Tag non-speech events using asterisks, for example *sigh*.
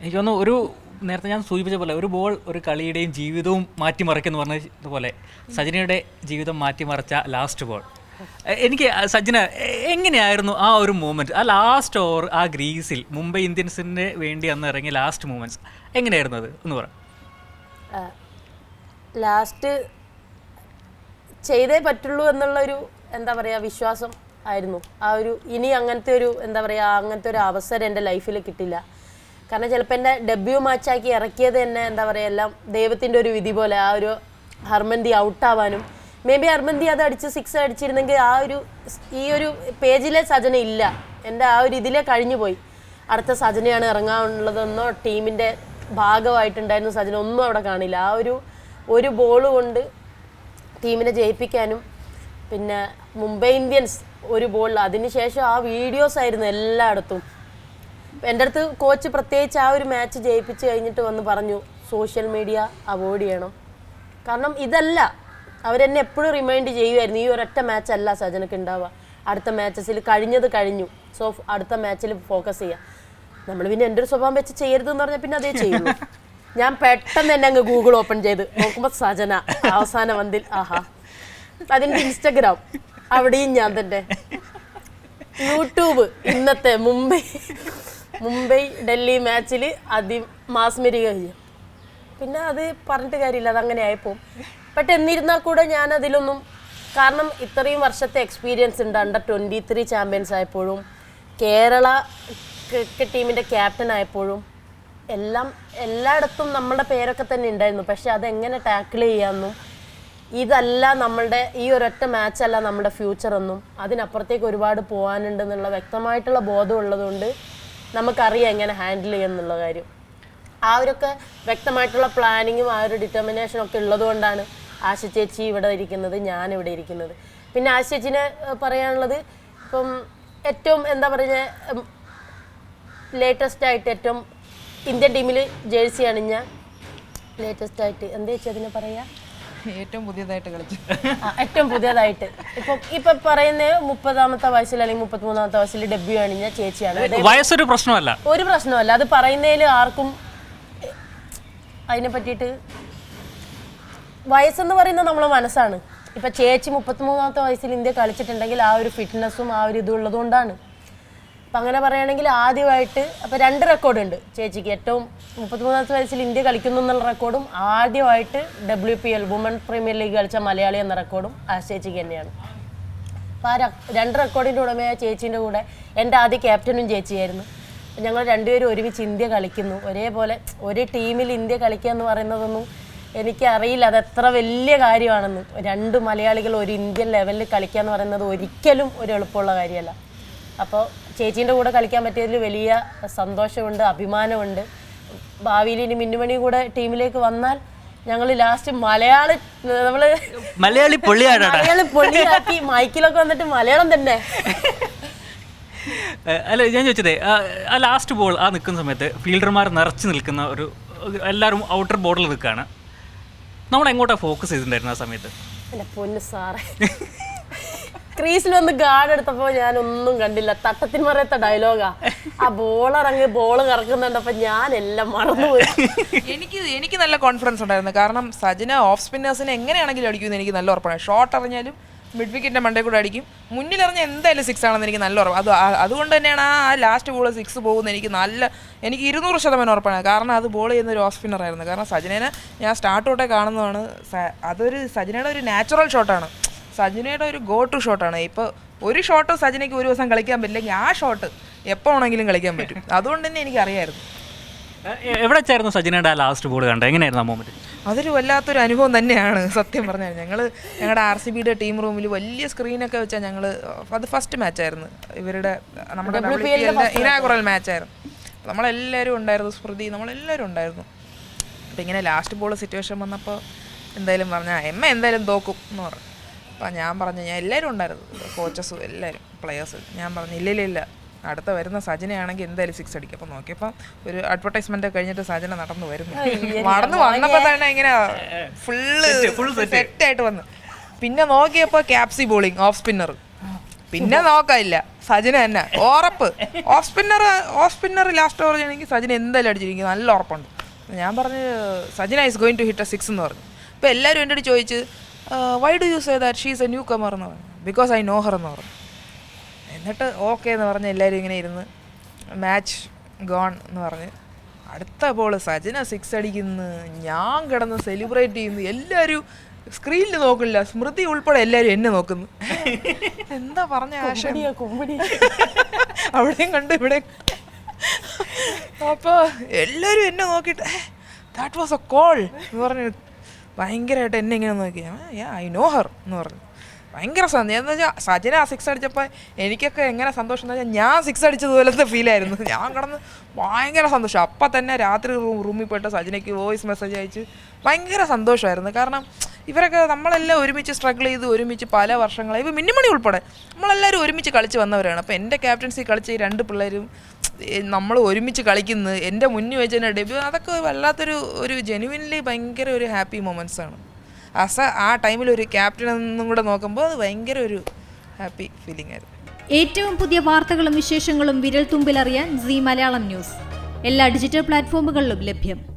എനിക്ക് തോന്നുന്നു ഒരു നേരത്തെ ഞാൻ സൂചിപ്പിച്ച പോലെ ഒരു ബോൾ ഒരു കളിയുടെയും ജീവിതവും മാറ്റിമറിക്കുന്നു പറഞ്ഞതുപോലെ സജിനയുടെ ജീവിതം മാറ്റിമറിച്ച ലാസ്റ്റ് ബോൾ എനിക്ക് സജ്ജന എങ്ങനെയായിരുന്നു ആ ഒരു മൂമെന്റ് ആ ലാസ്റ്റ് ഓവർ ആ ഗ്രീസിൽ മുംബൈ ഇന്ത്യൻസിന് വേണ്ടി അന്ന് ഇറങ്ങിയ ലാസ്റ്റ് മൂമെന്റ്സ് എങ്ങനെയായിരുന്നു അത്? എന്ന് പറ. ലാസ്റ്റ് ചെയ്തേ പറ്റുള്ളൂ എന്നുള്ളൊരു എന്താ പറയുക വിശ്വാസം ആയിരുന്നു. ആ ഒരു ഇനി അങ്ങനത്തെ ഒരു എന്താ പറയുക അങ്ങനത്തെ ഒരു അവസരം എന്റെ ലൈഫിൽ കിട്ടില്ല. കാരണം ചിലപ്പോൾ എന്റെ ഡെബ്യൂ മാച്ചാക്കി ഇറക്കിയത് തന്നെ എന്താ പറയുക എല്ലാം ദൈവത്തിന്റെ ഒരു വിധി പോലെ ആ ഒരു ഹർമന്തി ഔട്ടാവാനും മേ ബി ഹർമന്തി അത് അടിച്ച് സിക്സ് അടിച്ചിരുന്നെങ്കിൽ ആ ഒരു ഈ ഒരു പേജിലെ സജന ഇല്ല. എന്റെ ആ ഒരു ഇതിലെ കഴിഞ്ഞു പോയി. അടുത്ത സജനയാണ് ഇറങ്ങാനുള്ളതെന്നോ ടീമിന്റെ ഭാഗമായിട്ടുണ്ടായിരുന്നു സജന ഒന്നും അവിടെ കാണില്ല. ആ ഒരു ഒരു ബോൾ കൊണ്ട് ടീമിനെ ജയിപ്പിക്കാനും പിന്നെ മുംബൈ ഇന്ത്യൻസ് ഒരു ബോളിൽ അതിനുശേഷം ആ വീഡിയോസ് ആയിരുന്നു എല്ലായിടത്തും. എന്റെ അടുത്ത് കോച്ച് പ്രത്യേകിച്ച് ആ ഒരു മാച്ച് ജയിപ്പിച്ച് കഴിഞ്ഞിട്ട് വന്ന് പറഞ്ഞു സോഷ്യൽ മീഡിയ അവോയ്ഡ് ചെയ്യണം. കാരണം ഇതല്ല. അവരെന്നെ എപ്പോഴും റിമൈൻഡ് ചെയ്യുമായിരുന്നു ഈ ഒരൊറ്റ മാച്ച് അല്ല സജനക്ക് ഉണ്ടാവുക അടുത്ത മാച്ചസിൽ കഴിഞ്ഞത് കഴിഞ്ഞു. സോ അടുത്ത മാച്ചിൽ ഫോക്കസ് ചെയ്യുക നമ്മൾ പിന്നെ എന്റെ ഒരു സ്വഭാവം വെച്ച് ചെയ്യരുത് എന്ന് പറഞ്ഞാൽ പിന്നെ അതേ ചെയ്യുള്ളൂ. ഞാൻ പെട്ടെന്ന് തന്നെ അങ്ങ് ഗൂഗിൾ ഓപ്പൺ ചെയ്ത് നോക്കുമ്പോൾ സജന അവസാന വന്തിൽ ആഹാ. അതിന്റെ ഇൻസ്റ്റഗ്രാം അവിടെയും ഞാൻ തന്നെ. യൂട്യൂബ് ഇന്നത്തെ മുംബൈ. മുംബൈ ഡൽഹി മാച്ചിൽ അതി മാസ്മരിക പിന്നെ അത് പറഞ്ഞിട്ട് കാര്യമില്ല അത് അങ്ങനെ ആയിപ്പോവും ബട്ട് എന്നിരുന്നാൽ കൂടെ ഞാൻ അതിലൊന്നും കാരണം ഇത്രയും വർഷത്തെ എക്സ്പീരിയൻസ് ഉണ്ട്. അണ്ടർ ട്വന്റി ത്രീ ചാമ്പ്യൻസ് ആയപ്പോഴും കേരള ക്രിക്കറ്റ് ടീമിന്റെ ക്യാപ്റ്റൻ ആയപ്പോഴും എല്ലാം എല്ലായിടത്തും നമ്മളുടെ പേരൊക്കെ തന്നെ ഉണ്ടായിരുന്നു. പക്ഷെ അതെങ്ങനെ ടാക്കിൾ ചെയ്യാമെന്നും ഇതല്ല നമ്മളുടെ ഈ ഒരൊറ്റ മാച്ചല്ല നമ്മുടെ ഫ്യൂച്ചർ എന്നും അതിനപ്പുറത്തേക്ക് ഒരുപാട് പോകാനുണ്ടെന്നുള്ള വ്യക്തമായിട്ടുള്ള ബോധം ഉള്ളതുകൊണ്ട് നമുക്കറിയാം എങ്ങനെ ഹാൻഡിൽ ചെയ്യുന്നുള്ള കാര്യം. ആ ഒരുക്കെ വ്യക്തമായിട്ടുള്ള പ്ലാനിങ്ങും ആ ഒരു ഡിറ്റർമിനേഷനും ഒക്കെ ഉള്ളതുകൊണ്ടാണ് ആശ ചേച്ചി ഇവിടെ ഇരിക്കുന്നത് ഞാൻ ഇവിടെ ഇരിക്കുന്നത്. പിന്നെ ആശ ചേച്ചിനെ പറയാനുള്ളത് ഇപ്പം ഏറ്റവും എന്താ പറയുക ലേറ്റസ്റ്റ് ആയിട്ട് ഏറ്റവും ഇന്ത്യൻ ടീമിൽ ജേഴ്സി അണിഞ്ഞ ലേറ്റസ്റ്റ് ആയിട്ട് എന്താ ചേച്ചി അതിനെ പറയാ? *laughs* ഏറ്റവും പുതിയതായിട്ട് കളിച്ചു. ഏറ്റവും പുതിയതായിട്ട്. ഇപ്പൊ ഇപ്പൊ പറയുന്ന മുപ്പതാമത്തെ വയസ്സിൽ അല്ലെങ്കിൽ മുപ്പത്തിമൂന്നാമത്തെ വയസ്സിൽ ഡെബ്യൂ അണിഞ്ഞ ചേച്ചിയാണ്. വയസ്സൊരു പ്രശ്നമല്ല. ഒരു പ്രശ്നമല്ല. അത് പറയുന്നതിൽ ആർക്കും അതിനെ പറ്റിയിട്ട് വയസ്സെന്ന് പറയുന്നത് നമ്മളെ മനസ്സാണ്. ഇപ്പൊ ചേച്ചി മുപ്പത്തിമൂന്നാമത്തെ വയസ്സിൽ ഇന്ത്യ കളിച്ചിട്ടുണ്ടെങ്കിൽ ആ ഒരു ഫിറ്റ്നസ്സും ആ ഒരു ഇതും ഉള്ളതുകൊണ്ടാണ്. അപ്പം അങ്ങനെ പറയുകയാണെങ്കിൽ ആദ്യമായിട്ട് അപ്പം രണ്ട് റെക്കോർഡുണ്ട് ചേച്ചിക്ക് ഏറ്റവും മുപ്പത്തിമൂന്നാമത്തെ വയസ്സിൽ ഇന്ത്യ കളിക്കുന്നു എന്നുള്ള റെക്കോർഡും ആദ്യമായിട്ട് W P L woman premier league കളിച്ച മലയാളി എന്ന റെക്കോർഡും ആ ചേച്ചിക്ക് തന്നെയാണ്. അപ്പോൾ ആ രണ്ട് റെക്കോർഡിന്റെ ഉടമയായ ചേച്ചീന്റെ കൂടെ എന്റെ ആദ്യ ക്യാപ്റ്റനും ചേച്ചിയായിരുന്നു. ഞങ്ങൾ രണ്ടുപേരും ഒരുമിച്ച് ഇന്ത്യ കളിക്കുന്നു. ഒരേപോലെ ഒരു ടീമിൽ ഇന്ത്യ കളിക്കുക എന്ന് പറയുന്നതൊന്നും എനിക്കറിയില്ല. അത് എത്ര വലിയ കാര്യമാണെന്ന്. രണ്ട് മലയാളികൾ ഒരു ഇന്ത്യൻ ലെവലിൽ കളിക്കുക എന്ന് പറയുന്നത് ഒരിക്കലും ഒരു എളുപ്പമുള്ള കാര്യമല്ല. അപ്പോൾ ചേച്ചീന്റെ കൂടെ കളിക്കാൻ പറ്റിയതിൽ വലിയ സന്തോഷമുണ്ട് അഭിമാനമുണ്ട്. ഭാവിയിൽ ഇനി മിന്നുമണി കൂടെ ടീമിലേക്ക് വന്നാൽ ഞങ്ങൾ ലാസ്റ്റ് മലയാള നമ്മൾ മലയാളി പൊള്ളിയാടാ. മലയാളം പൊളിയാക്കി മൈക്കിലൊക്കെ വന്നിട്ട് മലയാളം തന്നെ. അല്ല ഞാൻ ചോദിച്ചതേ ആ- ലാസ്റ്റ് ബോൾ ആ നിൽക്കുന്ന സമയത്ത് ഫീൽഡർമാർ നിറച്ച് നിൽക്കുന്ന ഒരു ഒരു- എല്ലാവരും ഔട്ടർ ബോർഡിൽ നിൽക്കുകയാണ് നമ്മൾ എങ്ങോട്ടാണ് ഫോക്കസ് ചെയ്തിട്ടുണ്ടായിരുന്നു ആ സമയത്ത്? അല്ല പൊന്ന് സാറേ. *laughs* ക്രീസിൽ വന്ന് ഗാർഡ് എടുത്തപ്പോ ഞാൻ ഒന്നും കണ്ടില്ല. തട്ടത്തിന് മറയത്തെ ഡയലോഗാ ആ. ബോൾ അങ്ങ് ബോൾ കറക്കുന്നുണ്ടപ്പോ ഞാൻ എല്ലാം മറന്നുപോയി. എനിക്ക് എനിക്ക് നല്ല കോൺഫിഡൻസ് ഉണ്ടായിരുന്നു. കാരണം സജിന ഓഫ് സ്പിന്നേഴ്സിനെ എങ്ങനെയാണെങ്കിലും അടിക്കുമെന്ന് എനിക്ക് നല്ല ഉറപ്പാണ്. ഷോട്ട് അറിഞ്ഞാലും മിഡ് വിക്കറ്റിന്റെ മണ്ടേ കൂടെ അടിക്കും. മുന്നിൽ അറിഞ്ഞാൽ എന്തായാലും സിക്സ് ആണെന്ന് എനിക്ക് നല്ല ഉറപ്പ് അത് അതുകൊണ്ട് തന്നെയാണ് ആ ലാസ്റ്റ് ബോൾ സിക്സ് പോകുന്നത് എനിക്ക് നല്ല എനിക്ക് ഇരുന്നൂറ് ശതമാനം ഉറപ്പാണ്. കാരണം അത് ബോൾ ചെയ്യുന്ന ഒരു ഓഫ് സ്പിന്നറായിരുന്നു കാരണം സജനേനെ ഞാൻ സ്റ്റാർട്ട് തൊട്ടേ കാണുന്നതാണ്. അതൊരു സജനയുടെ ഒരു നാച്ചുറൽ ഷോട്ടാണ് സജിനയുടെ ഒരു ഗോ ടു ഷോട്ടാണ് ഇപ്പോൾ ഒരു ഷോട്ട് സജിനയ്ക്ക് ഒരു ദിവസം കളിക്കാൻ പറ്റില്ലെങ്കിൽ ആ ഷോട്ട് എപ്പോൾ ആണെങ്കിലും കളിക്കാൻ പറ്റും. അതുകൊണ്ട് തന്നെ എനിക്ക് അറിയായിരുന്നു ഏഹ് എവിടെ വെച്ചായിരുന്നു സജിനയുടെ ആ ലാസ്റ്റ് ബോൾ കണ്ടത്? എങ്ങനെയായിരുന്നു ആ മൂമെന്റ് അതൊരു വല്ലാത്തൊരു അനുഭവം തന്നെയാണ് സത്യം പറഞ്ഞാൽ. ഞങ്ങൾ ഞങ്ങളുടെ ആർ സി ബിയുടെ ടീം റൂമിൽ വലിയ സ്ക്രീനൊക്കെ വെച്ചാൽ ഞങ്ങൾ അത് ഫസ്റ്റ് മാച്ചായിരുന്നു ഇവരുടെ നമ്മുടെ ഇനാഗുറൽ മാച്ചായിരുന്നു നമ്മളെല്ലാവരും ഉണ്ടായിരുന്നു സ്മൃതി നമ്മളെല്ലാവരും ഉണ്ടായിരുന്നു. അപ്പം ഇങ്ങനെ ലാസ്റ്റ് ബോൾ സിറ്റുവേഷൻ വന്നപ്പോൾ എന്തായാലും പറഞ്ഞാൽ എമ്മ എന്തായാലും തോക്കും എന്ന് പറഞ്ഞു. അപ്പം ഞാൻ പറഞ്ഞു ഞാൻ എല്ലാവരും ഉണ്ടായിരുന്നു. കോച്ചസും എല്ലാവരും പ്ലെയേഴ്സ് ഞാൻ പറഞ്ഞു ഇല്ല ഇല്ല ഇല്ല. അടുത്ത വരുന്ന സജനയാണെങ്കിൽ എന്തായാലും സിക്സ് അടിക്കും. അപ്പം നോക്കിയപ്പോൾ ഒരു അഡ്വർടൈസ്മെന്റ് കഴിഞ്ഞിട്ട് സജന നടന്നു വരുന്നു. നടന്നു വന്നപ്പോൾ തന്നെ ഇങ്ങനെ ഫുള്ള് സെറ്റ് ആയിട്ട് വന്നു. പിന്നെ നോക്കിയപ്പോൾ ക്യാപ്സി ബോളിംഗ് ഓഫ് സ്പിന്നർ പിന്നെ നോക്കാനില്ല സജന തന്നെ. ഉറപ്പ്. Off spinner off spinner last over ചെയ്യണമെങ്കിൽ സജന എന്തായാലും അടിച്ചിരിക്കും. നല്ല ഉറപ്പുണ്ട്. ഞാൻ പറഞ്ഞു Sajana is going to hit a six എന്ന് പറഞ്ഞു. അപ്പോൾ എല്ലാവരും എന്റെ അടി ചോദിച്ച് why do you say that she's a newcomer എന്ന് പറഞ്ഞു? ബിക്കോസ് ഐ നോ ഹർ എന്ന് പറഞ്ഞു. എന്നിട്ട് ഓക്കെ എന്ന് പറഞ്ഞ് എല്ലാവരും ഇങ്ങനെ ഇരുന്ന് മാച്ച് ഗോൺ എന്ന് പറഞ്ഞ്. അടുത്ത ബോൾ സജന സിക്സ് അടിക്കുന്നു. ഞാൻ കിടന്ന് സെലിബ്രേറ്റ് ചെയ്യുന്നു. എല്ലാവരും സ്ക്രീനിൽ നോക്കില്ല. സ്മൃതി ഉൾപ്പെടെ എല്ലാവരും എന്നെ നോക്കുന്നു. എന്താ പറഞ്ഞ കോമഡി. *laughs* അവിടെയും കണ്ട് ഇവിടെ അപ്പോൾ എല്ലാവരും എന്നെ നോക്കിയിട്ട് ദാറ്റ് വാസ് എ കോൾ എന്ന് പറഞ്ഞു ഭയങ്കരമായിട്ട് എന്നെ ഇങ്ങനെ നോക്കിയാൽ ഐ നോ ഹർ എന്ന് പറഞ്ഞു. ഭയങ്കര സന്തോഷം. എന്ന് വെച്ചാൽ സജന ആ സിക്സ് അടിച്ചപ്പോൾ എനിക്കൊക്കെ എങ്ങനെ സന്തോഷം എന്ന് വെച്ചാൽ ഞാൻ സിക്സ് അടിച്ചതുപോലത്തെ ഫീലായിരുന്നു ഞാൻ കിടന്ന് ഭയങ്കര സന്തോഷം. അപ്പം തന്നെ രാത്രി റൂം റൂമിൽ പോയിട്ട് സജനയ്ക്ക് വോയിസ് മെസ്സേജ് അയച്ച് ഭയങ്കര സന്തോഷമായിരുന്നു. കാരണം ഇവരൊക്കെ നമ്മളെല്ലാം ഒരുമിച്ച് സ്ട്രഗിൾ ചെയ്ത് ഒരുമിച്ച് പല വർഷങ്ങളായി. ഇപ്പോൾ മിന്നിമണി ഉൾപ്പെടെ നമ്മളെല്ലാവരും ഒരുമിച്ച് കളിച്ച് വന്നവരാണ്. അപ്പോൾ എന്റെ ക്യാപ്റ്റൻസി കളിച്ച ഈ രണ്ട് പിള്ളേരും നമ്മൾ ഒരുമിച്ച് കളിക്കുന്നത് എന്റെ മുന്നിൽ വെച്ച് തന്നെ ഡെബ്യൂ അതൊക്കെ വല്ലാത്തൊരു ഒരു ജെനുവിൻലി ഭയങ്കര ഒരു ഹാപ്പി മൊമെന്റ്സ് ആണ്. അസ ആ ടൈമിൽ ഒരു ക്യാപ്റ്റൻ എന്നും കൂടെ നോക്കുമ്പോൾ അത് ഭയങ്കര ഒരു ഹാപ്പി ഫീലിംഗ് ആയിരുന്നു. ഏറ്റവും പുതിയ വാർത്തകളും വിശേഷങ്ങളും വിരൽ തുമ്പിലറിയാൻ സി മലയാളം ന്യൂസ്. എല്ലാ ഡിജിറ്റൽ പ്ലാറ്റ്ഫോമുകളിലും ലഭ്യം.